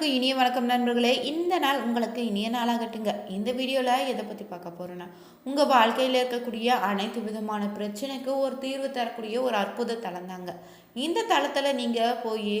அனைவருக்கும் இனிய வணக்கம் நண்பர்களே. இந்த நாள் உங்களுக்கு இனிய நாளாகட்டுங்க. இந்த வீடியோவில் எதை பற்றி பார்க்க போகிறோன்னா உங்கள் வாழ்க்கையில் இருக்கக்கூடிய அனைத்து விதமான பிரச்சனைக்கு ஒரு தீர்வு தரக்கூடிய ஒரு அற்புத தளம் தாங்க. இந்த தளத்தில் நீங்கள் போய்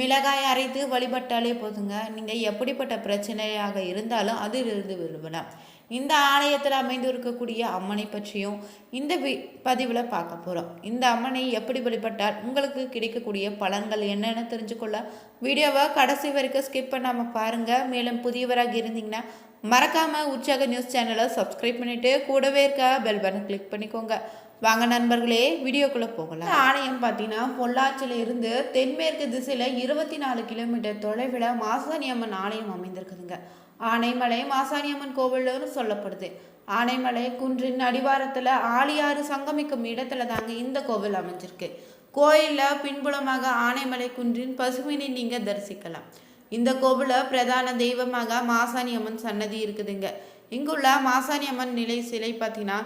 மிளகாய் அரைத்து வழிபட்டாலே போதுங்க. நீங்கள் எப்படிப்பட்ட பிரச்சனையாக இருந்தாலும் அதிலிருந்து விரும்பலாம் இந்த ஆலயத்தில் அமைந்து இருக்கக்கூடிய அம்மனை பற்றியும் இந்த வி பதிவில் பார்க்க போகிறோம் இந்த அம்மனை எப்படி வழிபட்டால் உங்களுக்கு கிடைக்கக்கூடிய பலன்கள் என்னென்னு தெரிஞ்சுக்கொள்ள வீடியோவை கடைசி வரைக்கும் ஸ்கிப் பண்ணாமல் பாருங்கள் மேலும் புதியவராக இருந்தீங்கன்னா மறக்காமல் உற்சாக நியூஸ் சேனலை சப்ஸ்கிரைப் பண்ணிவிட்டு கூடவே இருக்க பெல் பட்டன் கிளிக் பண்ணிக்கோங்க. வாங்க நண்பர்களே வீடியோக்குள்ளே போகலாம். ஆணையம் ஆலயம் பார்த்தீங்கன்னா பொள்ளாச்சியில் இருந்து தென்மேற்கு திசையில் இருபத்தி நாலு கிலோமீட்டர் தொலைவில் மாசாணி அம்மன் ஆலயம் அமைந்திருக்குதுங்க. ஆனைமலை மாசாணியம்மன் கோவில்னு சொல்லப்படுது. ஆனைமலை குன்றின் அடிவாரத்தில் ஆழியாறு சங்கமிக்கும் இடத்துல தாங்க இந்த கோவில் அமைஞ்சிருக்கு. கோயிலில் பின்புலமாக ஆனைமலை குன்றின் பசுவினை நீங்கள் தரிசிக்கலாம். இந்த கோவிலில் பிரதான தெய்வமாக மாசாணி அம்மன் சன்னதி இருக்குதுங்க. இங்குள்ள மாசாணி அம்மன் நிலை சிலை பார்த்தீங்கன்னா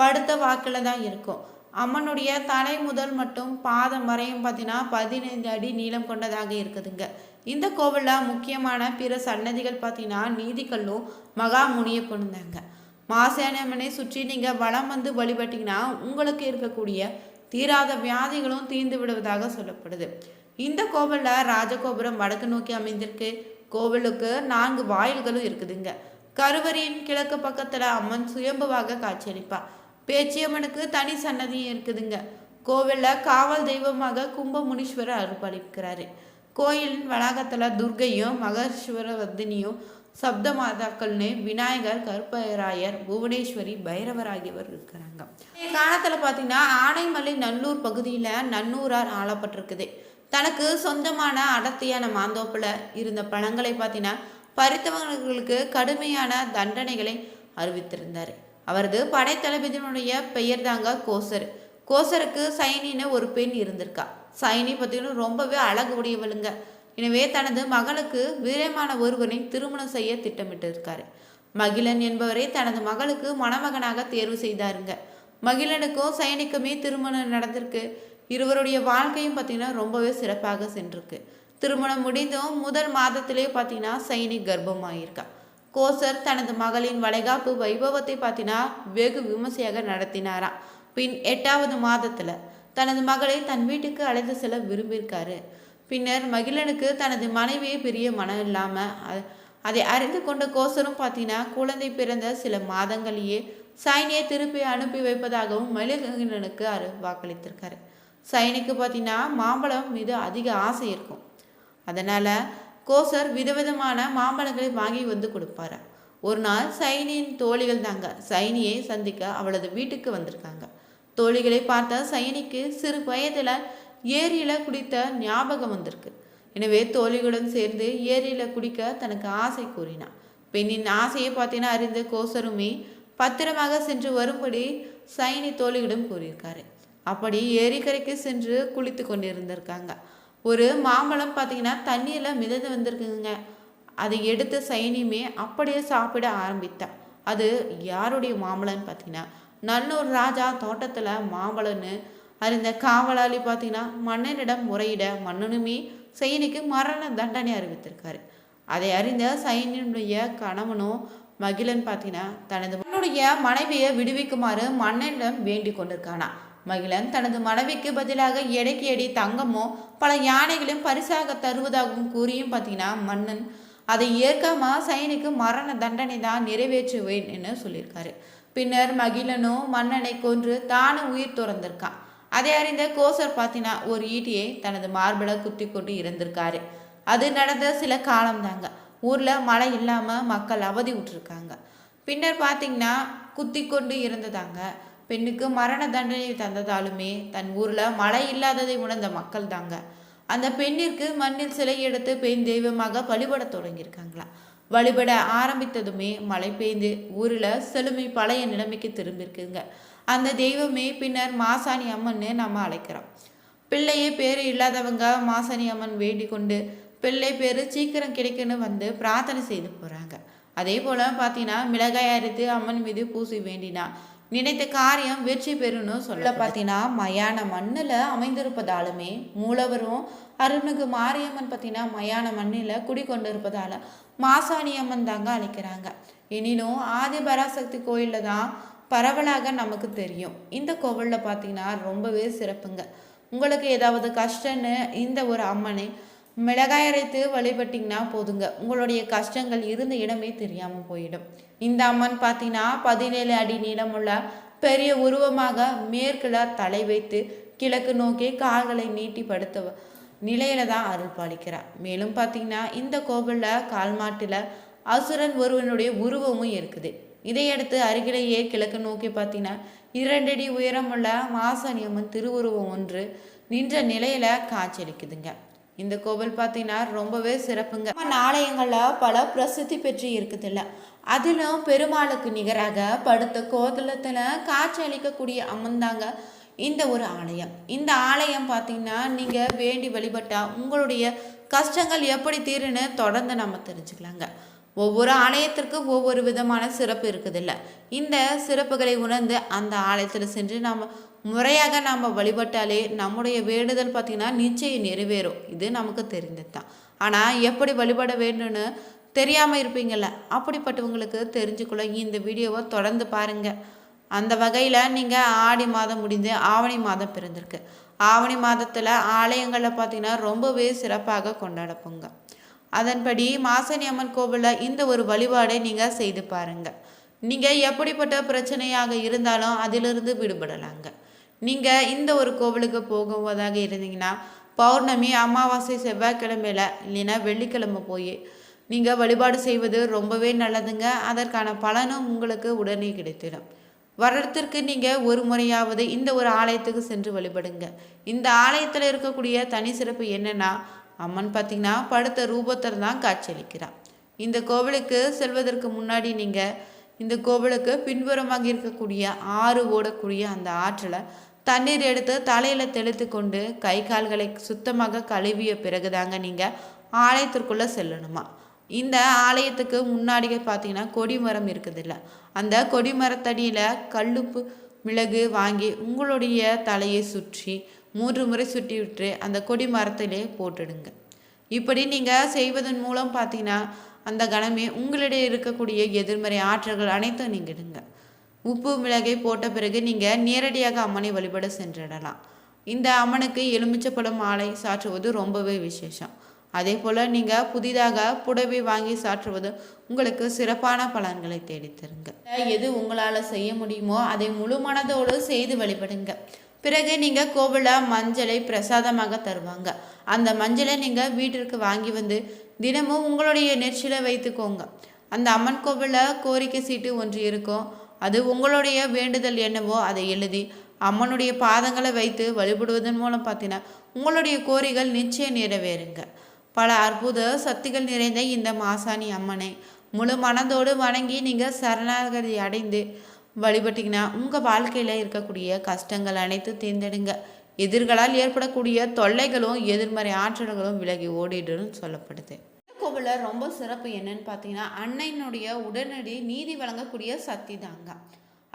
படுத்த வாக்கில் தான் இருக்கும். அம்மனுடைய தலை முதல் மட்டும் பாதம் வரையும் பார்த்தீங்கன்னா பதினைந்து அடி நீளம் கொண்டதாக இருக்குதுங்க. இந்த கோவிலில் முக்கியமான பிற சன்னதிகள் பார்த்தீங்கன்னா நீதிக்கல்லும் மகா முனியப்பனும் தாங்க. மாசேனமனை சுற்றி நீங்கள் வளம் வந்து வழிபட்டீங்கன்னா உங்களுக்கு இருக்கக்கூடிய தீராத வியாதிகளும் தீர்ந்து விடுவதாக சொல்லப்படுது. இந்த கோவிலில் ராஜகோபுரம் வடக்கு நோக்கி அமைந்திருக்கு. கோவிலுக்கு நான்கு வாயில்களும் இருக்குதுங்க. கருவறையின் கிழக்கு பக்கத்தில் அம்மன் சுயம்புவாக காட்சியளிப்பா. பேச்சியம்மனுக்கு தனி சன்னதியும் இருக்குதுங்க. கோவிலில் காவல் தெய்வமாக கும்பமுனீஸ்வரர் அருள்பாலிக்கிறாரு கோயிலின் வளாகத்தில் துர்கையும் மகேஸ்வரவர்தினியும் சப்த மாதாக்கள்னு விநாயகர் கருப்பராயர் புவனேஸ்வரி பைரவர் ஆகியவர் இருக்கிறாங்க காலத்தில் பார்த்தீங்கன்னா ஆனைமலை நல்லூர் பகுதியில் நன்னூரார் ஆளப்பட்டிருக்குது. தனக்கு சொந்தமான அடர்த்தியான மாந்தோப்பில் இருந்த பழங்களை பார்த்தீங்கன்னா பறித்தவர்களுக்கு கடுமையான தண்டனைகளை அறிவித்திருந்தார். அவரது படைத்தளபதியினுடைய பெயர் தாங்க கோசர். கோசருக்கு சைனின்னு ஒரு பெண் இருந்திருக்கா. சைனி பார்த்தீங்கன்னா ரொம்பவே அழகு உடையவளுங்க எனவே தனது மகளுக்கு வீரமான ஒருவனை திருமணம் செய்ய திட்டமிட்டு இருக்காரு மகிழன் என்பவரை தனது மகளுக்கு மணமகனாக தேர்வு செய்தாருங்க. மகிழனுக்கும் சைனிக்குமே திருமணம் நடந்திருக்கு. இருவருடைய வாழ்க்கையும் பார்த்தீங்கன்னா ரொம்பவே சிறப்பாக சென்றிருக்கு. திருமணம் முடிந்தும் முதல் மாதத்திலே பார்த்தீங்கன்னா சைனி கர்ப்பமாயிருக்கா. கோசர் தனது மகளின் வளைகாப்பு வைபவத்தை பார்த்தீங்கன்னா வெகு விமர்சையாக நடத்தினாராம். பின் எட்டாவது மாதத்தில் தனது மகளை தன் வீட்டுக்கு அழைத்து செல்ல விரும்பியிருக்காரு. பின்னர் மகிழனுக்கு தனது மனைவியை பெரிய மனம் இல்லாமல் அதை அறிந்து கொண்ட கோசரும் பார்த்தீங்கன்னா குழந்தை பிறந்த சில மாதங்களையே சைனியை திருப்பி அனுப்பி வைப்பதாகவும் மகிழனுக்கு அரு வாக்களித்திருக்காரு. சைனிக்கு பார்த்தீங்கன்னா மாம்பழம் மீது அதிக ஆசை இருக்கும். அதனால் கோசர் விதவிதமான மாம்பழங்களை வாங்கி வந்து கொடுப்பாரு ஒரு நாள் சைனியின் தோழிகள் தாங்க சைனியை சந்திக்க அவளது வீட்டுக்கு வந்திருக்காங்க. தோழிகளை பார்த்த சைனிக்கு சிறு வயதில் ஏரியில் குடித்த ஞாபகம் வந்திருக்கு. எனவே தோழிகளுடன் சேர்ந்து ஏரியில் குடிக்க தனக்கு ஆசை கூறினான் பெண்ணின் ஆசையை பார்த்தீங்கன்னா அறிந்த கோசருமே பத்திரமாக சென்று வரும்படி சைனி தோழியிடம் கூறியிருக்காரு. அப்படி ஏரிக்கரைக்கு சென்று குளித்து கொண்டிருந்திருக்காங்க. ஒரு மாம்பழம் பார்த்தீங்கன்னா தண்ணியில் மிதந்து வந்திருக்குங்க. அதை எடுத்து சைனியுமே அப்படியே சாப்பிட ஆரம்பித்தான் அது யாருடைய மாம்பழம்னு பார்த்தீங்கன்னா நல்லூர் ராஜா தோட்டத்தில் மாம்பழன்னு அறிந்த காவலாளி பார்த்தீங்கன்னா மன்னனிடம் முறையிட மன்னனுமே சைனிக்கு மரண தண்டனை அறிவித்திருக்காரு. அதை அறிந்த சைனினுடைய கணவனும் மகிழன் பார்த்தீங்கன்னா தனது மகனுடைய மனைவியை விடுவிக்குமாறு மன்னனிடம் வேண்டிக் கொண்டிருக்கானா? மகிழன் தனது மனைவிக்கு பதிலாக எடைக்கு எடி தங்கமோ பல யானைகளையும் பரிசாக தருவதாகவும் கூறியும் பார்த்தீங்கன்னா மன்னன் அதை ஏற்காம சைனிக்கு மரண தண்டனை தான் நிறைவேற்றுவேன் என்று சொல்லியிருக்காரு. பின்னர் மகிழனும் மன்னனை கொன்று தானும் உயிர் துறந்திருக்கான் அதை அறிந்த கோசர் பாத்தினா ஒரு ஈட்டியை தனது மார்பில குத்தி கொண்டு இறந்திருக்காரு. அது நடந்த சில காலம்தாங்க. ஊரில் மழை இல்லாமல் மக்கள் அவதி விட்டுருக்காங்க பின்னர் பார்த்திங்கன்னா குத்தி கொண்டு இறந்ததாங்க. பெண்ணுக்கு மரண தண்டனை தந்ததாலுமே தன் ஊரில் மழை இல்லாததை உணர்ந்த மக்கள் தாங்க அந்த பெண்ணிற்கு மண்ணில் சிலை எடுத்து பெண் தெய்வமாக வழிபட தொடங்கியிருக்காங்களா. வழிபட ஆரம்பித்ததுமே மழை பெய்ந்து ஊரில் செழுமை பழைய நிலைமைக்கு திரும்பியிருக்குங்க அந்த தெய்வமே பின்னர் மாசாணி அம்மன்னு நம்ம அழைக்கிறோம். பிள்ளையே பேர் இல்லாதவங்க மாசாணி அம்மன் வேண்டிக் கொண்டு பிள்ளை பேர் சீக்கிரம் கிடைக்குன்னு வந்து பிரார்த்தனை செய்து போகிறாங்க அதே போல் பார்த்தீங்கன்னா மிளகாய் அரைத்து அம்மன் மீது பூசி வேண்டினா நினைத்த காரியம் வெற்றி பெறும்னு சொல்ல பார்த்தீங்கன்னா மயான மண்ணில் அமைந்திருப்பதாலுமே மூலவரும் அருள்மிகு மாரியம்மன் பார்த்தீங்கன்னா மயான மண்ணில் குடிக்கொண்டு இருப்பதால் மாசாணி அம்மன் தாங்க அழைக்கிறாங்க. எனினும் ஆதி பராசக்தி கோயிலில் தான் பரவலாக நமக்கு தெரியும். இந்த கோவிலில் பார்த்தீங்கன்னா ரொம்பவே சிறப்புங்க. உங்களுக்கு ஏதாவது கஷ்டன்னு இந்த ஒரு அம்மனை மிளகாய் அரைத்து வழிபட்டிங்கன்னா போதுங்க. உங்களுடைய கஷ்டங்கள் இருந்த இடமே தெரியாமல் போயிடும். இந்த அம்மன் பார்த்தீங்கன்னா பதினேழு அடி நீளமுள்ள பெரிய உருவமாக மேற்குல தலை வைத்து கிழக்கு நோக்கி கால்களை நீட்டி படுத்த நிலையில தான் அருள் பாலிக்கிறார். மேலும் பார்த்தீங்கன்னா இந்த கோவிலில் கால்மாட்டில் அசுரன் ஒருவனுடைய உருவமும் இருக்குது. இதையடுத்து அருகிலேயே கிழக்கு நோக்கி பார்த்தீங்கன்னா இரண்டடி உயரமுள்ள மாசனியம்மன் திருவுருவம் ஒன்று நின்ற நிலையில காட்சியளிக்குதுங்க இந்த கோவில் பார்த்தீங்கன்னா ரொம்பவே சிறப்புங்க. நம்ம ஆலயங்களில் பல பிரசித்தி பெற்று இருக்குதுல்ல. அதிலும் பெருமாளுக்கு நிகராக படுத்த கோதலத்தில் காட்சி அளிக்கக்கூடிய அம்மந்தாங்க இந்த ஒரு ஆலயம். இந்த ஆலயம் பார்த்தீங்கன்னா நீங்கள் வேண்டி வழிபட்டால் உங்களுடைய கஷ்டங்கள் எப்படி தீருன்னு தொடர்ந்து நம்ம தெரிஞ்சுக்கலாங்க. ஒவ்வொரு ஆலயத்திற்கு ஒவ்வொரு விதமான சிறப்பு இருக்குதுல்ல. இந்த சிறப்புகளை உணர்ந்து அந்த ஆலயத்தில் சென்று நாம் முறையாக நாம் வழிபட்டாலே நம்முடைய வேண்டுதல் பார்த்திங்கன்னா நிச்சயம் நிறைவேறும். இது நமக்கு தெரிந்தது தான் ஆனால் எப்படி வழிபட வேண்டும்னு தெரியாமல் இருப்பீங்கள்ல அப்படிப்பட்டவங்களுக்கு தெரிஞ்சுக்கொள்ள இந்த வீடியோவை தொடர்ந்து பாருங்கள் அந்த வகையில் நீங்கள் ஆடி மாதம் முடிந்து ஆவணி மாதம் பிறந்திருக்கு. ஆவணி மாதத்தில் ஆலயங்களில் பார்த்திங்கன்னா ரொம்பவே சிறப்பாக கொண்டாடப்போங்க. அதன்படி மாசனி அம்மன் கோவிலில் இந்த ஒரு வழிபாடை நீங்கள் செய்து பாருங்கள் நீங்கள் எப்படிப்பட்ட பிரச்சனையாக இருந்தாலும் அதிலிருந்து விடுபடலாங்க. நீங்கள் இந்த ஒரு கோவிலுக்கு போகுவதாக இருந்தீங்கன்னா பௌர்ணமி அமாவாசை செவ்வாய்க்கிழமையில் இல்லைன்னா வெள்ளிக்கிழமை போய் நீங்கள் வழிபாடு செய்வது ரொம்பவே நல்லதுங்க. அதற்கான பலனும் உங்களுக்கு உடனே கிடைத்திடும். வருடத்திற்கு நீங்கள் ஒரு முறையாவது இந்த ஒரு ஆலயத்துக்கு சென்று வழிபடுங்க. இந்த ஆலயத்தில் இருக்கக்கூடிய தனி சிறப்பு என்னென்னா அம்மன் பார்த்திங்கன்னா படுத்த ரூபத்தில் தான் காட்சியளிக்கிறான் இந்த கோவிலுக்கு செல்வதற்கு முன்னாடி நீங்கள் இந்த கோவிலுக்கு பின்புறமாக இருக்கக்கூடிய ஆறு ஓடக்கூடிய அந்த ஆற்றில் தண்ணீர் எடுத்து தலையில் தெளித்து கொண்டு கை கால்களை சுத்தமாக கழுவிய பிறகுதாங்க நீங்கள் ஆலயத்திற்குள்ளே செல்லணுமா? இந்த ஆலயத்துக்கு முன்னாடியே பார்த்தீங்கன்னா கொடிமரம் இருக்குதுல்ல. அந்த கொடிமரத்தடியில் கல்லுப்பு மிளகு வாங்கி உங்களுடைய தலையை சுற்றி மூன்று முறை சுற்றி விட்டு அந்த கொடி மரத்திலே போட்டுடுங்க. இப்படி நீங்கள் செய்வதன் மூலம் பார்த்தீங்கன்னா அந்த கணமே உங்களிடையே இருக்கக்கூடிய எதிர்மறை ஆற்றல்கள் அனைத்தும் நீங்கிடுங்க. உப்பு மிளகை போட்ட பிறகு நீங்கள் நேரடியாக அம்மனை வழிபட சென்றிடலாம். இந்த அம்மனுக்கு எலுமிச்சப்பழம் மாலை சாற்றுவது ரொம்பவே விசேஷம். அதே போல் நீங்கள் புதிதாக புடவை வாங்கி சாற்றுவது உங்களுக்கு சிறப்பான பலன்களை தேடித்தருங்க எது உங்களால் செய்ய முடியுமோ அதை முழு மனதோடு செய்து வழிபடுங்க. பிறகு நீங்கள் கோவிலில் மஞ்சளை பிரசாதமாக தருவாங்க. அந்த மஞ்சளை நீங்கள் வீட்டிற்கு வாங்கி வந்து தினமும் உங்களுடைய நெற்றியில் வைத்துக்கோங்க. அந்த அம்மன் கோவிலில் கோரிக்கை சீட்டு ஒன்று இருக்கும். அது உங்களுடைய வேண்டுதல் என்னவோ அதை எழுதி அம்மனுடைய பாதங்களை வைத்து வழிபடுவதன் மூலம் பார்த்தீங்கன்னா உங்களுடைய கோரிகள் நிச்சயம் நிறைவேறுங்க. பல அற்புத சக்திகள் நிறைந்த இந்த மாசாணி அம்மனை முழு மனதோடு வணங்கி நீங்கள் சரணாகதி அடைந்து வழிபட்டிங்கன்னா உங்கள் வாழ்க்கையில் இருக்கக்கூடிய கஷ்டங்கள் அனைத்தும் தேர்ந்தெடுங்க. எதிர்களால் ஏற்படக்கூடிய தொல்லைகளும் எதிர்மறை ஆற்றல்களும் விலகி ஓடிடுன்னு சொல்லப்படுது. கோவிலில் ரொம்ப சிறப்பு என்னன்னு பார்த்தீங்கன்னா அன்னையினுடைய உடனடி நீதி வழங்கக்கூடிய சக்தி தாங்க.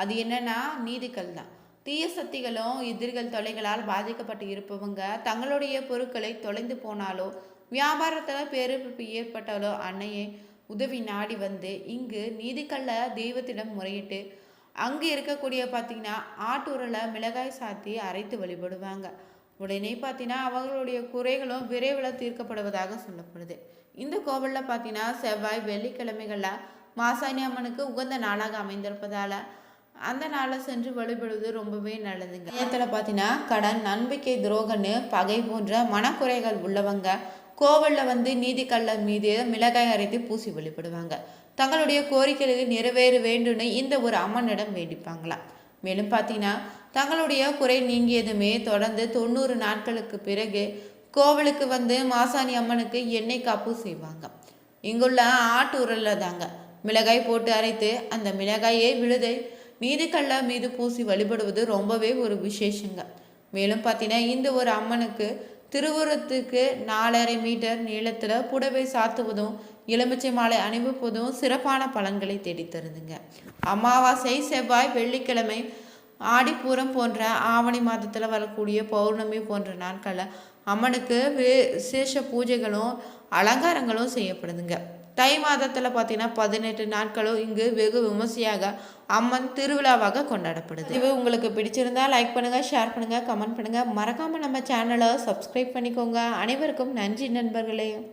அது என்னன்னா நீதிகள் தான். தீய சக்திகளும் எதிர்கள் தொலைகளால் பாதிக்கப்பட்டு இருப்பவங்க தங்களுடைய பொருட்களை தொலைந்து போனாலோ வியாபாரத்தில் பேரிழப்பு ஏற்பட்டாலோ அன்னையை உதவி நாடி வந்து இங்கு நீதிக்கல்ல தெய்வத்திடம் முறையிட்டு அங்கே இருக்கக்கூடிய பார்த்தீங்கன்னா ஆட்டூரில் மிளகாய் சாத்தி அரைத்து வழிபடுவாங்க. உடனே பார்த்தீங்கன்னா அவர்களுடைய குறைகளும் விரைவில் தீர்க்கப்படுவதாக சொல்லப்படுது. இந்த கோவிலில் பார்த்தீங்கன்னா செவ்வாய் வெள்ளிக்கிழமைகளில் மாசாணி அம்மனுக்கு உகந்த நாளாக அமைந்திருப்பதால் அந்த நாளை சென்று வழிபடுவது ரொம்பவே நல்லதுங்க. நேரத்தில் பார்த்தீங்கன்னா கடன் நம்பிக்கை துரோகன்னு பகை போன்ற மனக்குறைகள் உள்ளவங்க கோவிலில் வந்து நீதிக்கல்ல மீது மிளகாய் அரைத்து பூசி வழிபடுவாங்க. தங்களுடைய கோரிக்கைகள் நிறைவேற வேண்டும்னு இந்த ஒரு அம்மனிடம் வேண்டிப்பாங்களாம். மேலும் பார்த்தீங்கன்னா தங்களுடைய குறை நீங்கியதுமே தொடர்ந்து தொண்ணூறு நாட்களுக்கு பிறகு கோவிலுக்கு வந்து மாசாணி அம்மனுக்கு எண்ணெய் காப்பு செய்வாங்க. இங்குள்ள ஆட்டு உரலில் தாங்க மிளகாய் போட்டு அரைத்து அந்த மிளகாயை விழுதை நீதிக்கல்ல மீது பூசி வழிபடுவது ரொம்பவே ஒரு விசேஷங்க. மேலும் பார்த்தீங்கன்னா இந்த ஒரு அம்மனுக்கு திருவுருவத்துக்கு நாலரை மீட்டர் நீளத்தில் புடவை சாத்துவதும் எலுமிச்சை மாலை அணிவிப்பதும் சிறப்பான பலன்களை தேடித்தருதுங்க. அமாவாசை செவ்வாய் வெள்ளிக்கிழமை ஆடிப்பூரம் போன்ற ஆவணி மாதத்தில் வரக்கூடிய பௌர்ணமி போன்ற நாட்களில் அம்மனுக்கு விசேஷ பூஜைகளும் அலங்காரங்களும் செய்யப்படுதுங்க. தை மாதத்தில் பார்த்தீங்கன்னா பதினெட்டு நாட்களும் இங்கு வெகு விமர்சையாக அம்மன் திருவிழாவாக கொண்டாடப்படுது. இது உங்களுக்கு பிடிச்சிருந்தா லைக் பண்ணுங்கள் ஷேர் பண்ணுங்கள் கமெண்ட் பண்ணுங்கள் மறக்காமல் நம்ம சேனலை சப்ஸ்கிரைப் பண்ணிக்கோங்க. அனைவருக்கும் நன்றி நண்பர்களே.